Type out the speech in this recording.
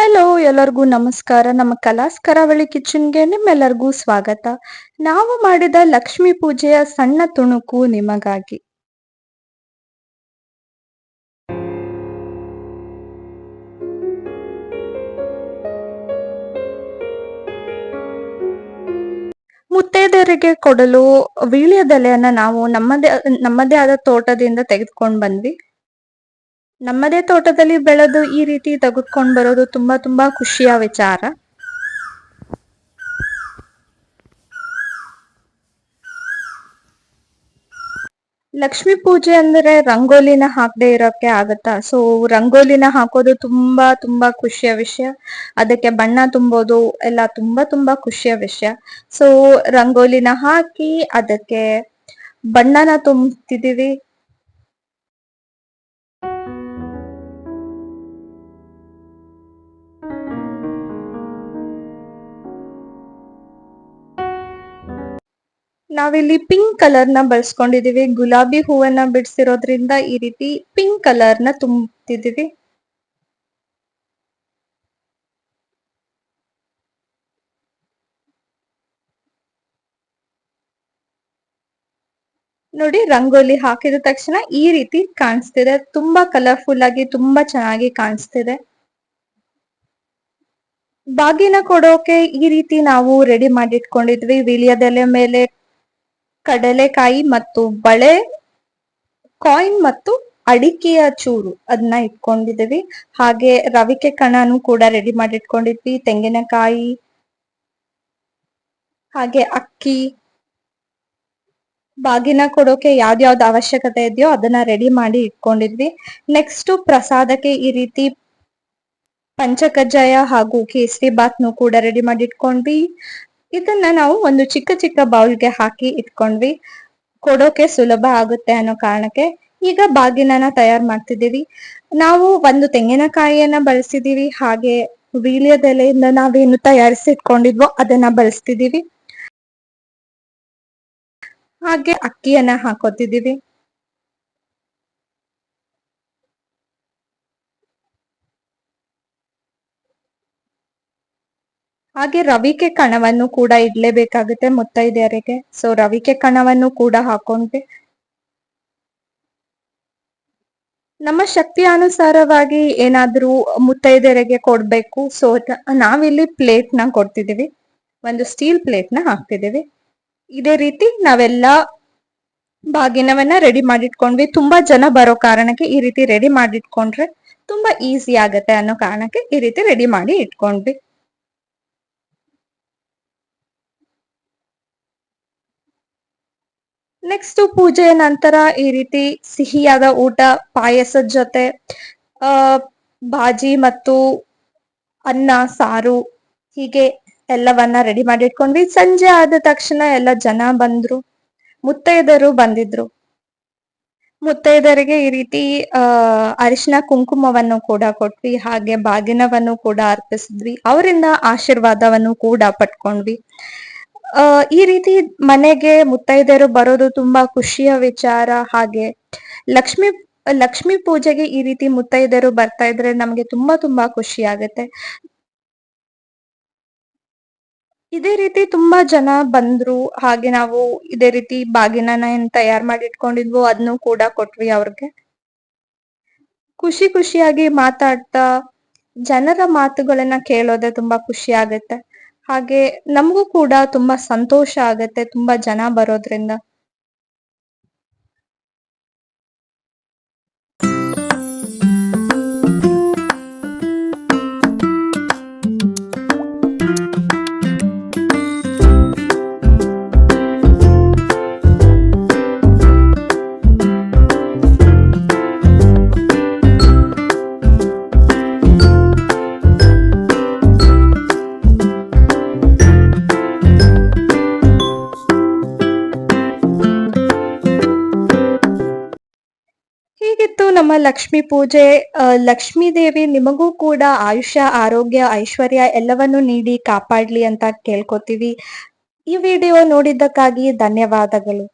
Hello ಎಲ್ಲರಿಗೂ ನಮಸ್ಕಾರ. ನಮ್ಮ ಕಲಾಸ್ ಕರಾವಳಿ ಕಿಚನ್ಗೆ ನಿಮ್ಮೆಲ್ಲರಿಗೂ ಸ್ವಾಗತ. ನಾವು ಮಾಡಿದ ಲಕ್ಷ್ಮೀ ಪೂಜೆಯ ಸಣ್ಣ ತುಣುಕು ನಿಮಗಾಗಿ. ಮುತ್ತೈದೆಯರಿಗೆ ಕೊಡಲು ವೀಳ್ಯದೆಲೆಯನ್ನ ನಾವು ನಮ್ಮದೇ ನಮ್ಮದೇ ಆದ ತೋಟದಿಂದ ತೆಗೆದುಕೊಂಡು ಬಂದ್ವಿ. ನಮ್ಮದೇ ತೋಟದಲ್ಲಿ ಬೆಳೆದು ಈ ರೀತಿ ತೆಗೆದುಕೊಂಡು ಬರೋದು ತುಂಬಾ ತುಂಬಾ ಖುಷಿಯ ವಿಚಾರ. ಲಕ್ಷ್ಮಿ ಪೂಜೆ ಅಂದ್ರೆ ರಂಗೋಲಿನ ಹಾಕದೆ ಇರೋಕೆ ಆಗತ್ತಾ? ಸೊ ರಂಗೋಲಿನ ಹಾಕೋದು ತುಂಬಾ ತುಂಬಾ ಖುಷಿಯ ವಿಷಯ. ಅದಕ್ಕೆ ಬಣ್ಣ ತುಂಬೋದು, ಎಲ್ಲ ತುಂಬಾ ತುಂಬಾ ಖುಷಿಯ ವಿಷಯ. ಸೊ ರಂಗೋಲಿನ ಹಾಕಿ ಅದಕ್ಕೆ ಬಣ್ಣನ ತುಂಬ್ತಿದೀವಿ ನಾವಿಲ್ಲಿ ಪಿಂಕ್ ಕಲರ್ನ ಬಳಸ್ಕೊಂಡಿದೀವಿ. ಗುಲಾಬಿ ಹೂವನ್ನ ಬಿಡಿಸಿರೋದ್ರಿಂದ ಈ ರೀತಿ ಪಿಂಕ್ ಕಲರ್ನ ತುಂಬ್ತಿದೀವಿ. ನೋಡಿ, ರಂಗೋಲಿ ಹಾಕಿದ ತಕ್ಷಣ ಈ ರೀತಿ ಕಾಣಿಸ್ತಿದೆ. ತುಂಬಾ ಕಲರ್ಫುಲ್ ಆಗಿ, ತುಂಬಾ ಚೆನ್ನಾಗಿ ಕಾಣಿಸ್ತಿದೆ. ಬಾಗಿನ ಕೊಡೋಕೆ ಈ ರೀತಿ ನಾವು ರೆಡಿ ಮಾಡಿಟ್ಕೊಂಡಿದ್ವಿ. ವಿಲಿಯದೆಲೆ ಮೇಲೆ ಕಡಲೆಕಾಯಿ ಮತ್ತು ಬಳೆ ಕಾಯಿನ್ ಮತ್ತು ಅಡಿಕೆಯ ಚೂರು ಅದನ್ನ ಇಟ್ಕೊಂಡಿದೀವಿ ಹಾಗೆ ರವಿಕೆ ಕಣನು ಕೂಡ ರೆಡಿ ಮಾಡಿ ಇಟ್ಕೊಂಡಿದ್ವಿ ತೆಂಗಿನಕಾಯಿ, ಹಾಗೆ ಅಕ್ಕಿ, ಬಾಗಿನ ಕೊಡೋಕೆ ಯಾವ್ದ್ಯಾವ್ದು ಅವಶ್ಯಕತೆ ಇದೆಯೋ ಅದನ್ನ ರೆಡಿ ಮಾಡಿ ಇಟ್ಕೊಂಡಿದ್ವಿ. ನೆಕ್ಸ್ಟ್ ಪ್ರಸಾದಕ್ಕೆ ಈ ರೀತಿ ಪಂಚಕಜ್ಜಾಯ ಹಾಗೂ ಕೇಸರಿ ಬಾತ್ನು ಕೂಡ ರೆಡಿ ಮಾಡಿ ಇಟ್ಕೊಂಡ್ವಿ ಇದನ್ನ ನಾವು ಒಂದು ಚಿಕ್ಕ ಚಿಕ್ಕ ಬೌಲ್ಗೆ ಹಾಕಿ ಇಟ್ಕೊಂಡ್ವಿ. ಕೊಡೋಕೆ ಸುಲಭ ಆಗುತ್ತೆ ಅನ್ನೋ ಕಾರಣಕ್ಕೆ ಈಗ ಬಾಗಿನನ ತಯಾರು ಮಾಡ್ತಿದ್ದೀವಿ. ನಾವು ಒಂದು ತೆಂಗಿನಕಾಯಿಯನ್ನ ಬಳಸಿದೀವಿ ಹಾಗೆ ವೀಳ್ಯದೆಲೆಯಿಂದ ನಾವೇನು ತಯಾರಿಸಿ ಇಟ್ಕೊಂಡಿದ್ವೋ ಅದನ್ನ ಬಳಸ್ತಿದೀವಿ ಹಾಗೆ ಅಕ್ಕಿಯನ್ನ ಹಾಕೋತಿದೀವಿ ಹಾಗೆ ರವಿಕೆ ಕಣವನ್ನು ಕೂಡ ಇಡ್ಲೇಬೇಕಾಗುತ್ತೆ ಮುತ್ತೈದೆಯರಿಗೆ. ಸೊ ರವಿಕೆ ಕಣವನ್ನು ಕೂಡ ಹಾಕೊಂಡೆ ನಮ್ಮ ಶಕ್ತಿ ಅನುಸಾರವಾಗಿ ಏನಾದ್ರೂ ಮುತ್ತೈದೆಯರಿಗೆ ಕೊಡ್ಬೇಕು. ಸೊ ನಾವಿಲ್ಲಿ ಪ್ಲೇಟ್ನ ಕೊಡ್ತಿದೀವಿ ಒಂದು ಸ್ಟೀಲ್ ಪ್ಲೇಟ್ನ ಹಾಕ್ತಿದೀವಿ ಇದೇ ರೀತಿ ನಾವೆಲ್ಲ ಬಾಗಿನವನ್ನ ರೆಡಿ ಮಾಡಿಟ್ಕೊಂಡ್ವಿ. ತುಂಬಾ ಜನ ಬರೋ ಕಾರಣಕ್ಕೆ ಈ ರೀತಿ ರೆಡಿ ಮಾಡಿಟ್ಕೊಂಡ್ರೆ ತುಂಬಾ ಈಸಿ ಆಗತ್ತೆ ಅನ್ನೋ ಕಾರಣಕ್ಕೆ ಈ ರೀತಿ ರೆಡಿ ಮಾಡಿ ಇಟ್ಕೊಂಡ್ವಿ. ನೆಕ್ಸ್ಟ್ ಪೂಜೆಯ ನಂತರ ಈ ರೀತಿ ಸಿಹಿಯಾದ ಊಟ ಪಾಯಸದ ಜೊತೆ, ಆ, ಬಾಜಿ ಮತ್ತು ಅನ್ನ, ಸಾರು, ಹೀಗೆ ಎಲ್ಲವನ್ನ ರೆಡಿ ಮಾಡಿ ಇಟ್ಕೊಂಡ್ವಿ. ಸಂಜೆ ಆದ ತಕ್ಷಣ ಎಲ್ಲ ಜನ ಬಂದ್ರು ಮುತ್ತೈದರು ಬಂದಿದ್ರು. ಮುತ್ತೈದರಿಗೆ ಈ ರೀತಿ ಅಹ್ ಅರಿಶಿನ ಕುಂಕುಮವನ್ನು ಕೂಡ ಕೊಟ್ವಿ, ಹಾಗೆ ಬಾಗಿನವನ್ನು ಕೂಡ ಅರ್ಪಿಸಿದ್ವಿ. ಅವರಿಂದ ಆಶೀರ್ವಾದವನ್ನು ಕೂಡ ಪಟ್ಕೊಂಡ್ವಿ ಆ, ಈ ರೀತಿ ಮನೆಗೆ ಮುತ್ತೈದೆಯರು ಬರೋದು ತುಂಬಾ ಖುಷಿಯ ವಿಚಾರ. ಹಾಗೆ ಲಕ್ಷ್ಮಿ ಲಕ್ಷ್ಮಿ ಪೂಜೆಗೆ ಈ ರೀತಿ ಮುತ್ತೈದೆಯರು ಬರ್ತಾ ಇದ್ರೆ ನಮ್ಗೆ ತುಂಬಾ ತುಂಬಾ ಖುಷಿ ಆಗುತ್ತೆ. ಇದೇ ರೀತಿ ತುಂಬಾ ಜನ ಬಂದ್ರು. ಹಾಗೆ ನಾವು ಇದೇ ರೀತಿ ಬಾಗಿನ ಏನ್ ತಯಾರ್ ಮಾಡಿ ಇಟ್ಕೊಂಡಿದ್ವು. ಅದನ್ನು ಕೂಡ ಕೊಟ್ವಿ ಅವ್ರಿಗೆ. ಖುಷಿ ಖುಷಿಯಾಗಿ ಮಾತಾಡ್ತಾ ಜನರ ಮಾತುಗಳನ್ನ ಕೇಳೋದೆ ತುಂಬಾ ಖುಷಿ ಆಗತ್ತೆ. ಹಾಗೆ ನಮಗೂ ಕೂಡ ತುಂಬಾ ಸಂತೋಷ ಆಗತ್ತೆ ತುಂಬಾ ಜನ ಬರೋದ್ರಿಂದ. ನಮ್ಮ ಲಕ್ಷ್ಮಿ ಪೂಜೆ ಲಕ್ಷ್ಮೀ ದೇವಿ ನಿಮಗೂ ಕೂಡ ಆಯುಷ್ಯ, ಆರೋಗ್ಯ, ಐಶ್ವರ್ಯ ಎಲ್ಲವನ್ನು ನೀಡಿ ಕಾಪಾಡ್ಲಿ ಅಂತ ಕೇಳ್ಕೊತೀವಿ. ಈ ವಿಡಿಯೋ ನೋಡಿದ್ದಕ್ಕಾಗಿ ಧನ್ಯವಾದಗಳು.